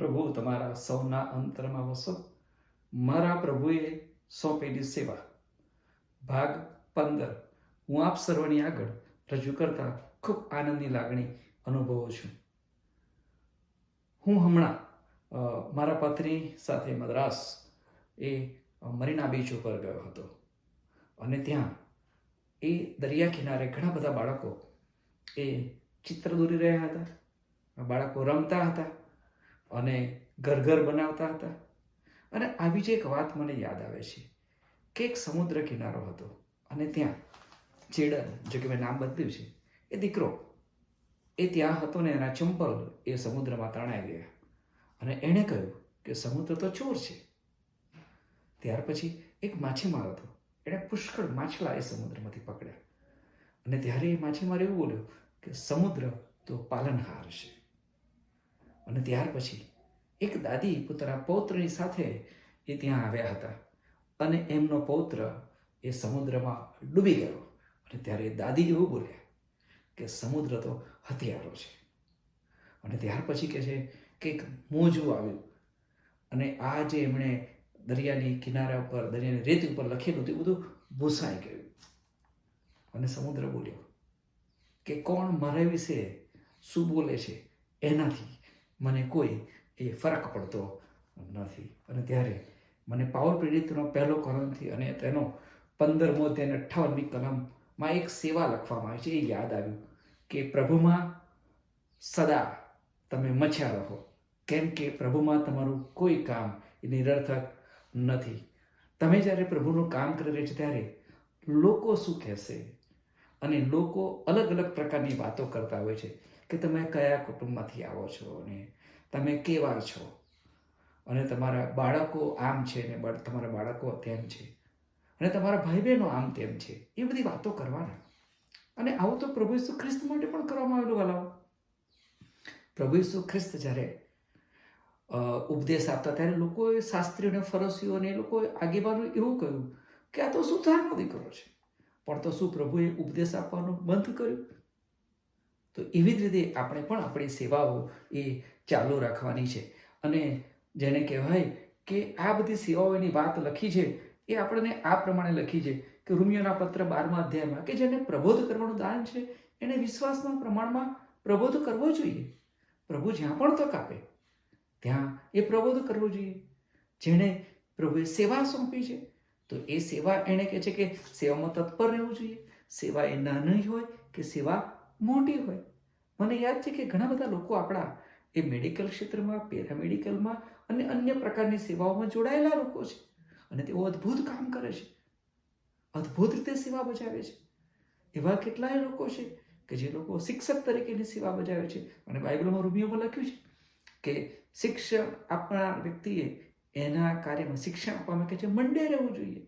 પ્રભુ, તમારા સૌના અંતરમાં વસો. મારા પ્રભુએ સોંપેલી સેવા. ભાગ પંદર. હું આપ સર્વની આગળ રજૂ કરતા ખૂબ આનંદની લાગણી અનુભવું છું. હું હમણાં મારા પત્ની સાથે મદ્રાસ એ મરીના બીચ ઉપર ગયો હતો. અને ત્યાં એ દરિયા કિનારે ઘણા બધા બાળકો એ ચિત્ર દોરી રહ્યા હતા. બાળકો રમતા હતા. અને ઘર ઘર બનાવતા હતા. અને આવી જ એક વાત મને યાદ આવે છે કે એક સમુદ્ર કિનારો હતો અને ત્યાં ચેડન, જો કે મેં નામ બદલ્યું છે, એ દીકરો એ ત્યાં હતો ને એના ચંપલ એ સમુદ્રમાં તણાઈ ગયા. અને એણે કહ્યું કે સમુદ્ર તો ચોર છે. ત્યાર પછી એક માછીમાર હતો. એણે પુષ્કળ માછલા એ સમુદ્રમાંથી પકડ્યા. અને ત્યારે એ માછીમાર એવું બોલ્યો કે સમુદ્ર તો પાલનહાર છે. અને ત્યાર પછી એક દાદી પોતાના પૌત્રની સાથે એ ત્યાં આવ્યા હતા. અને એમનો પૌત્ર એ સમુદ્રમાં ડૂબી ગયો. અને ત્યારે દાદી એવું બોલ્યા કે સમુદ્ર તો હથિયારો છે. અને ત્યાર પછી કે છે કે એક મોજું આવ્યું. અને આ જે એમણે દરિયાની કિનારા ઉપર, દરિયાની રેત ઉપર લખેલું હતું બધું ભૂસાઈ ગયું. અને સમુદ્ર બોલ્યો કે કોણ મારા વિશે શું બોલે છે એનાથી મને કોઈ એ ફરક પડતો નથી. અને ત્યારે મને પાવર પ્રેરિતનો પહેલો કલમથી અને તેનો પંદરમો તેને અઠ્ઠાવનમી કલમમાં એક સેવા લખવામાં આવી છે. એ યાદ આવ્યું કે પ્રભુમાં સદા તમે મચ્યા રહો. કેમ કે પ્રભુમાં તમારું કોઈ કામ એ નિરર્થક નથી. તમે જ્યારે પ્રભુનું કામ કરી રહ્યા છો ત્યારે લોકો શું કહેશે? અને લોકો અલગ અલગ પ્રકારની વાતો કરતા હોય છે કે તમે કયા કુટુંબમાંથી આવો છો અને તમે કેવા છો? અને તમારા બાળકો આમ છે ને તમારા બાળકો તેમ છે. અને તમારા ભાઈ બહેનો આમ તેમ છે. એ બધી વાતો કરવાના. અને આવું તો પ્રભુ ઈસુ ખ્રિસ્ત માટે પણ કરવામાં આવેલું વાલાઓ. પ્રભુ ઈસુ ખ્રિસ્ત જ્યારે ઉપદેશ આપતા ત્યારે લોકોએ શાસ્ત્રીઓને, ફરસીઓને લોકોએ આગેવાનો એવું કહ્યું કે આ તો સુથારનો દીકરો છે. પણ તો શું પ્રભુએ ઉપદેશ આપવાનું? બંધ કર્યું. તો એવી જ રીતે આપણે પણ આપણી સેવાઓ એ ચાલુ રાખવાની છે. અને જેને કહેવાય કે આ બધી સેવાઓની વાત લખી છે, એ આપણને આ પ્રમાણે લખી છે કે રૂમિયોના પત્ર બારમા અધ્યાયમાં કે જેને પ્રબોધ કરવાનું દાન છે, એને વિશ્વાસના પ્રમાણમાં પ્રબોધ કરવો જોઈએ. પ્રભુ જ્યાં પણ તક આપે, ત્યાં એ પ્રબોધ કરવો જોઈએ. જેણે પ્રભુએ સેવા સોંપી છે તો એ સેવા એણે કહે છે કે સેવામાં તત્પર રહેવું જોઈએ. સેવા એ નાની હોય કે સેવા મોટી હોય? મને યાદ છે કે ઘણા બધા લોકો આપણા એ મેડિકલ ક્ષેત્રમાં, પેરામેડિકલમાં અને અન્ય પ્રકારની સેવાઓમાં જોડાયેલા લોકો છે અને તેઓ અદ્ભુત કામ કરે છે. અદ્ભુત રીતે સેવા બજાવે છે. એવા કેટલાય લોકો છે કે જે લોકો શિક્ષક તરીકેની સેવા બજાવે છે. અને બાઇબલમાં રૂમિયોમાં લખ્યું છે કે શિક્ષણ આપનાર વ્યક્તિએ એના કાર્યમાં શિક્ષણ આપવામાં કે છે મંડે રહેવું જોઈએ.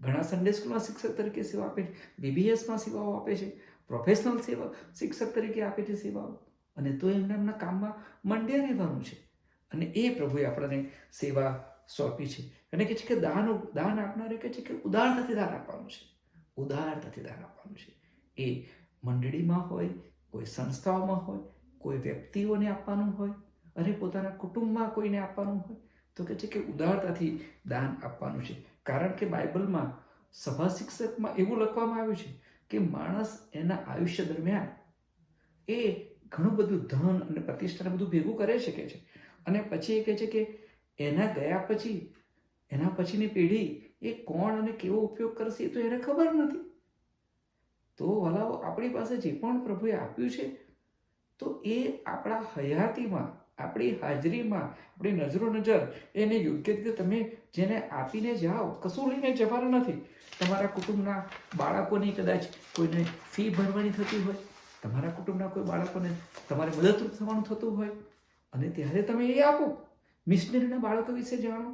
ઘણા સન્ડે સ્કૂલમાં શિક્ષક તરીકે સેવા આપે છે. બીબીએસમાં સેવાઓ આપે છે. પ્રોફેશનલ સેવા શિક્ષક તરીકે આપે છે સેવાઓ. અને તો એમના એમના કામમાં મંડે રહેવાનું છે. અને એ પ્રભુએ આપણને સેવા સોંપી છે. અને કહે છે કે દાન દાન આપનારે કહે છે કે ઉદારતાથી દાન આપવાનું છે. ઉદારતાથી દાન આપવાનું છે. એ મંડળીમાં હોય, કોઈ સંસ્થાઓમાં હોય, કોઈ વ્યક્તિઓને આપવાનું હોય, અને પોતાના કુટુંબમાં કોઈને આપવાનું હોય તો કહે છે કે ઉદારતાથી દાન આપવાનું છે. કારણ કે બાઇબલમાં સભા શિક્ષકમાં એવું લખવામાં આવ્યું છે કે માણસ એના આયુષ્ય દરમિયાન એ ઘણું બધું ધન અને પ્રતિષ્ઠાને બધું ભેગું કરી શકે છે. અને પછી એ કહે છે કે એના ગયા પછી, એના પછીની પેઢી એ કોણ અને કેવો ઉપયોગ કરશે એ તો એને ખબર નથી. તો વલાઓ, આપણી પાસે જે પણ પ્રભુએ આપ્યું છે તો એ આપણા હયાતીમાં, આપણી હાજરીમાં, આપણી નજરો નજર એને યોગ્ય રીતે તમે જેને આપીને જાઓ, કશું લઈને જવાનું નથી. તમારા કુટુંબના બાળકોની કદાચ કોઈને ફી ભરવાની થતી હોય, તમારા કુટુંબના કોઈ બાળકોને તમારે મદદરૂપ થવાનું થતું હોય, અને ત્યારે તમે એ આપો. મિશનરીના બાળકો વિશે જાણો,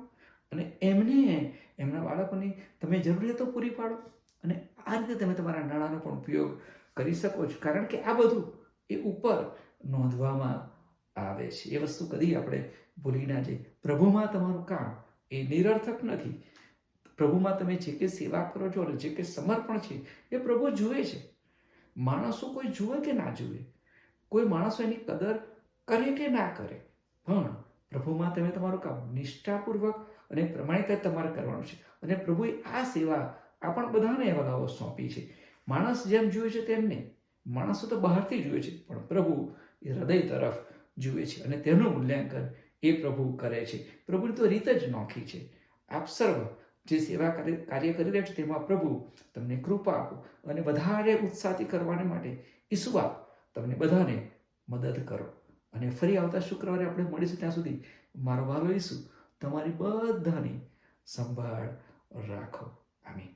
અને એમને, એમના બાળકોની તમે જરૂરિયાતો પૂરી પાડો, અને આ રીતે તમે તમારા નાણાંનો પણ ઉપયોગ કરી શકો છો. કારણ કે આ બધું એ ઉપર નોંધવામાં આવે છે. એ વસ્તુ કદી આપણે ભૂલી ના જઈએ. પ્રભુમાં તમારું કામ એ નિરર્થક નથી. પ્રભુમાં તમે જે કે સેવા કરો છો અને જે કે સમર્પણ છે, એ પ્રભુ જુએ છે. માણસો કોઈ જુએ કે ના જુએ? કોઈ માણસો એની કદર કરે કે ના કરે? પણ પ્રભુમાં તમે તમારું કામ નિષ્ઠાપૂર્વક અને પ્રમાણિકતા તમારે કરવાનું છે. અને પ્રભુએ આ સેવા આપણ બધાને એવા સોંપી છે. માણસ જેમ જુએ છે તેમ નહીં માણસો તો બહારથી જુએ છે, પણ પ્રભુ એ હૃદય તરફ જુએ છે અને તેનું મૂલ્યાંકન એ પ્રભુ કરે છે. પ્રભુની તો રીત જ નોખી છે. આપ સર્વ જે સેવા કાર્ય કરી રહ્યા છો તેમાં પ્રભુ તમને કૃપા આપો અને વધારે ઉત્સાહથી કરવાને માટે ઈસુ આપ તમને બધાને મદદ કરો. અને ફરી આવતા શુક્રવારે આપણે મળીશું ત્યાં સુધી. મારો વાલો ઈસુ, તમારી બધાની સંભાળ રાખો. આમીન.